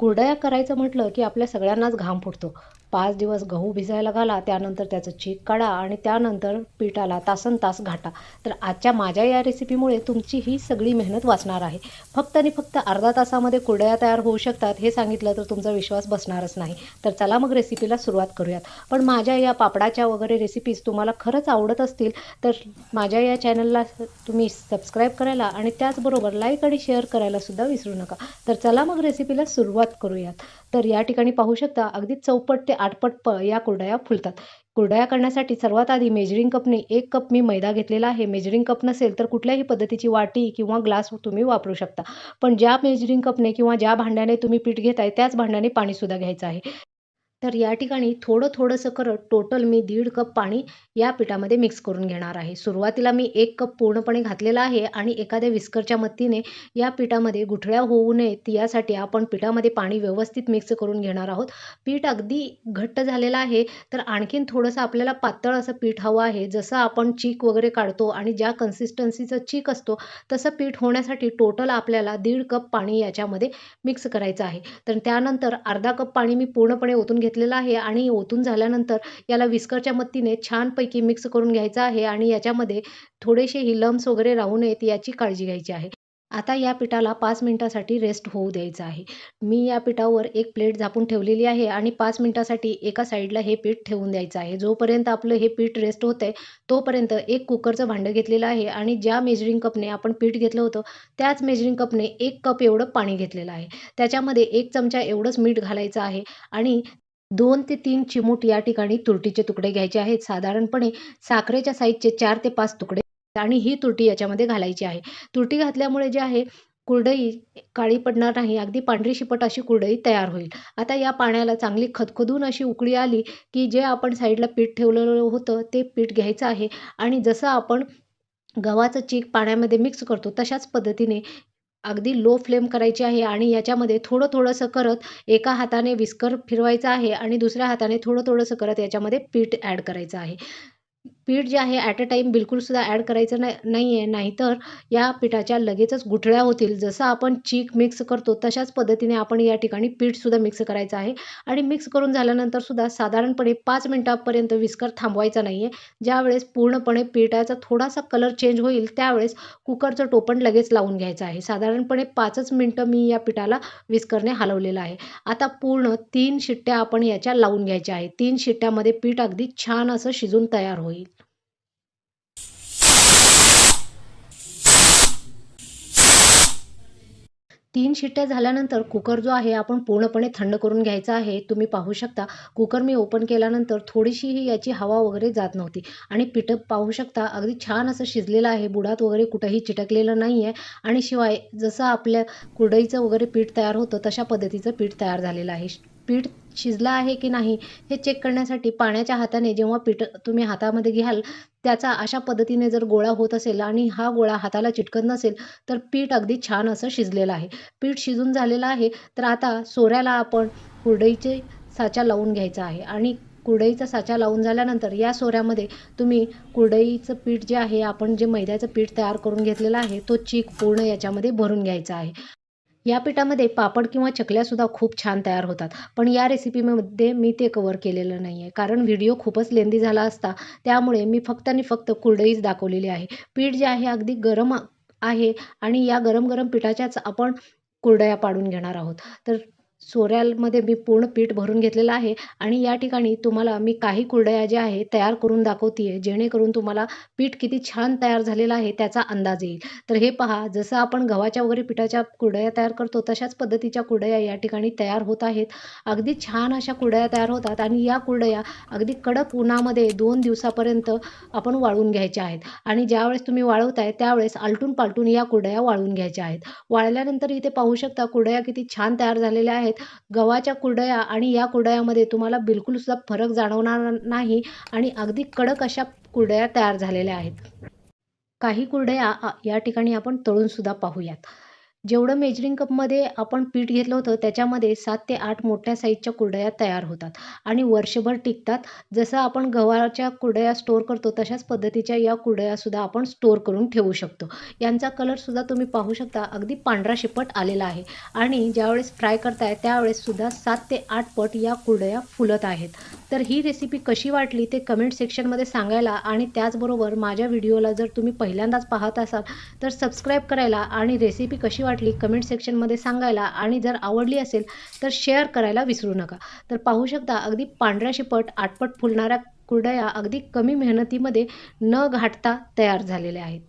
कुरडया करायचं म्हटलं की आपल्या सगळ्यांनाच घाम फुटतो. पाच दिवस गहू भिजायला घाला त्यानंतर त्याचं चीक काढा आणि त्यानंतर पिठाला तासन तास घाटा. तर आजच्या माझ्या या रेसिपीमुळे तुमची ही सगळी मेहनत वाचणार आहे. फक्त आणि फक्त अर्धा तासामध्ये कुरडया तयार होऊ शकतात हे सांगितलं तर तुमचा विश्वास बसणारच नाही. तर चला मग रेसिपीला सुरुवात करूयात. पण माझ्या या पापडाच्या वगैरे रेसिपीज तुम्हाला खरंच आवडत असतील तर माझ्या या चॅनलला तुम्ही सबस्क्राईब करायला आणि त्याचबरोबर लाईक आणि शेअर करायला सुद्धा विसरू नका. तर चला मग रेसिपीला सुरुवात करूयात. तर या ठिकाणी पाहू शकता अगदी चौपट ते आठपट प या कुरडया फुलतात. कुरडया करण्यासाठी सर्वात आधी मेजरिंग कपने एक कप मी मैदा घेतलेला आहे. मेजरिंग कप नसेल तर कुठल्याही पद्धतीची वाटी किंवा ग्लास तुम्ही वापरू शकता. पण ज्या मेजरिंग कपने किंवा ज्या भांड्याने तुम्ही पीठ घेताय त्याच भांड्याने पाणीसुद्धा घ्यायचं आहे. तर या ठिकाणी थोडं थोडंसं करत टोटल मी दीड कप पाणी या पिठामध्ये मिक्स करून घेणार आहे. सुरुवातीला मी एक कप पूर्णपणे घातलेला आहे आणि एखाद्या विस्करच्या मदतीने या पिठामध्ये गुठळ्या होऊ नयेत यासाठी आपण पिठामध्ये पाणी व्यवस्थित मिक्स करून घेणार आहोत. पीठ अगदी घट्ट झालेलं आहे तर आणखीन थोडंसं आपल्याला पातळ असं पीठ हवं आहे. जसं आपण चीक वगैरे काढतो आणि ज्या कन्सिस्टन्सीचं चीक असतो तसं पीठ होण्यासाठी टोटल आपल्याला दीड कप पाणी याच्यामध्ये मिक्स करायचं आहे. तर त्यानंतर अर्धा कप पाणी मी पूर्णपणे ओतून घेतलेला आहे आणि ओतून झाल्यानंतर याला विस्करच्या मदतीने छानपैकी मिक्स करून घ्यायचं आहे आणि याच्यामध्ये थोडेसे ही लम्स वगैरे राहू नयेत याची काळजी घ्यायची आहे. आता या पिठाला पाच मिनटासाठी रेस्ट होऊ द्यायचं आहे. मी या पिठावर एक प्लेट झापून ठेवलेली आहे आणि पाच मिनटासाठी एका साईडला हे पीठ ठेवून द्यायचं आहे. जोपर्यंत आपलं हे पीठ रेस्ट होतं आहे तोपर्यंत एक कुकरचं भांडं घेतलेलं आहे आणि ज्या मेजरिंग कपने आपण पीठ घेतलं होतं त्याच मेजरिंग कपने एक कप एवढं पाणी घेतलेलं आहे. त्याच्यामध्ये एक चमचा एवढंच मीठ घालायचं आहे आणि दोन ते तीन चिमूट या ठिकाणी तुरटीचे तुकडे घ्यायचे आहेत. साधारणपणे साखरेच्या साईजचे चार ते पाच तुकडे आणि ही तुरटी याच्यामध्ये घालायची आहे. तुरटी घातल्यामुळे जे आहे कुरडई काळी पडणार नाही. अगदी पांढरी शिपट अशी कुरडई तयार होईल. आता या पाण्याला चांगली खदखदून अशी उकळी आली की जे आपण साईडला पीठ ठेवलेलं होतं ते पीठ घ्यायचं आहे. आणि जसं आपण गव्हाचं चीक पाण्यामध्ये मिक्स करतो तशाच पद्धतीने अगदी लो फ्लेम करायची आहे आणि याच्यामध्ये थोडं थोडंसं करत एका हाताने विस्कर फिरवायचा आहे आणि दुसऱ्या हाताने थोडं थोडंसं करत याच्यामध्ये पीठ ॲड करायचं आहे. पीठ जे आहे ॲट अ टाईम बिलकुलसुद्धा ॲड करायचं नाही नाही आहे नाहीतर या पिठाच्या लगेचच गुठळ्या होतील. जसं आपण चीक मिक्स करतो तशाच पद्धतीने आपण या ठिकाणी पीठसुद्धा मिक्स करायचं आहे. आणि मिक्स करून झाल्यानंतरसुद्धा साधारणपणे पाच मिनटापर्यंत विस्कर थांबवायचा नाही आहे ज्यावेळेस पूर्णपणे पिठाचा थोडासा कलर चेंज होईल त्यावेळेस कुकरचं टोपण लगेच लावून घ्यायचं आहे. साधारणपणे पाचच मिनटं मी या पिठाला विस्करने हलवलेलं आहे. आता पूर्ण तीन शिट्ट्या आपण याच्या लावून घ्यायच्या आहे तीन शिट्ट्यामध्ये पीठ अगदी छान असं शिजून तयार होईल. तीन शिट्ट्या झाल्यानंतर कुकर जो आहे आपण पूर्णपणे थंड करून घ्यायचा आहे. तुम्ही पाहू शकता कुकर मी ओपन केल्यानंतर थोडीशीही याची हवा वगैरे जात नव्हती. आणि पिठं पाहू शकता अगदी छान असं शिजलेलं आहे. बुडात वगैरे कुठंही चिटकलेलं नाही आहे आणि शिवाय जसं आपल्या कुरडईचं वगैरे पीठ तयार होतं तशा पद्धतीचं पीठ तयार झालेलं आहे. पीठ शिजलं आहे की नाही हे चेक करण्यासाठी पाण्याच्या हाताने जेव्हा पीठ तुम्ही हातामध्ये घ्याल त्याचा अशा पद्धतीने जर गोळा होत असेल आणि हा गोळा हाताला चिटकत नसेल तर पीठ अगदी छान असं शिजलेलं आहे. पीठ शिजून झालेलं आहे तर आता सोऱ्याला आपण कुरडईचे साचा लावून घ्यायचा आहे आणि कुरडईचा साचा लावून झाल्यानंतर या सोऱ्यामध्ये तुम्ही कुरडईचं पीठ जे आहे आपण जे मैद्याचं पीठ तयार करून घेतलेलं आहे तो चीक पूर्ण याच्यामध्ये भरून घ्यायचा आहे. या पिठामध्ये पापड किंवा चकल्यासुद्धा खूप छान तयार होतात. पण या रेसिपीमध्ये मी ते कवर केलेलं नाही आहे कारण व्हिडिओ खूपच लेंदी झाला असता. त्यामुळे मी फक्त आणि फक्त कुरडईच दाखवलेली आहे. पीठ जे आहे अगदी गरम आहे आणि या गरम गरम पिठाच्याच आपण कुरडया पाडून घेणार आहोत. तर सोऱ्यामध्ये मी पूर्ण पीठ भरून घेतलेलं आहे आणि या ठिकाणी तुम्हाला मी काही कुरडया ज्या आहे तयार करून दाखवते आहे जेणेकरून तुम्हाला पीठ किती छान तयार झालेलं आहे त्याचा अंदाज येईल. तर हे पहा जसं आपण गव्हाच्या वगैरे पिठाच्या कुरडया तयार करतो तशाच पद्धतीच्या कुरडया या ठिकाणी तयार होत आहेत. अगदी छान अशा कुरडया तयार होतात आणि या कुरडया अगदी कडक उन्हामध्ये दोन दिवसापर्यंत आपण वाळवून घ्यायच्या आहेत. आणि ज्यावेळेस तुम्ही वाळवताय त्यावेळेस आलटून पालटून या कुरडया वाळवून घ्यायच्या आहेत. वाळल्यानंतर इथे पाहू शकता कुरडया किती छान तयार झालेल्या आहेत. गव्हाच्या कुरडया आणि या कुरडयामध्ये तुम्हाला बिलकुल सुद्धा फरक जाणवणार नाही आणि अगदी कडक अशा कुरडया तयार झालेल्या आहेत. काही कुरडया या ठिकाणी आपण तळून सुद्धा पाहूयात. जेवढं मेजरिंग कपमध्ये आपण पीठ घेतलं होतं त्याच्यामध्ये सात ते आठ मोठ्या साईजच्या कुरडया तयार होतात. आणि वर्षभर टिकतात. जसं आपण गव्हाच्या कुरडया स्टोअर करतो तशाच पद्धतीच्या या कुरडयासुद्धा आपण स्टोअर करून ठेवू शकतो. यांचा कलरसुद्धा तुम्ही पाहू शकता. अगदी पांढरा शिपट आलेला आहे. आणि ज्यावेळेस फ्राय करताय त्यावेळेससुद्धा सात ते आठ पट या कुरडया फुलत आहेत. तर ही रेसिपी कशी वाटली ते कमेंट सेक्शनमध्ये सांगायला. आणि त्याचबरोबर माझ्या व्हिडिओला जर तुम्ही पहिल्यांदाच पाहत असाल तर सबस्क्राईब करायला. आणि रेसिपी कशी वाटली कमेंट सेक्शनमध्ये सांगायला आणि जर आवडली असेल तर शेअर करायला विसरू नका. तर पाहू शकता अगदी पांढऱ्या शिपट आटपट फुलणाऱ्या कुरडया अगदी कमी मेहनतीमध्ये न घाटता तयार झालेल्या आहेत.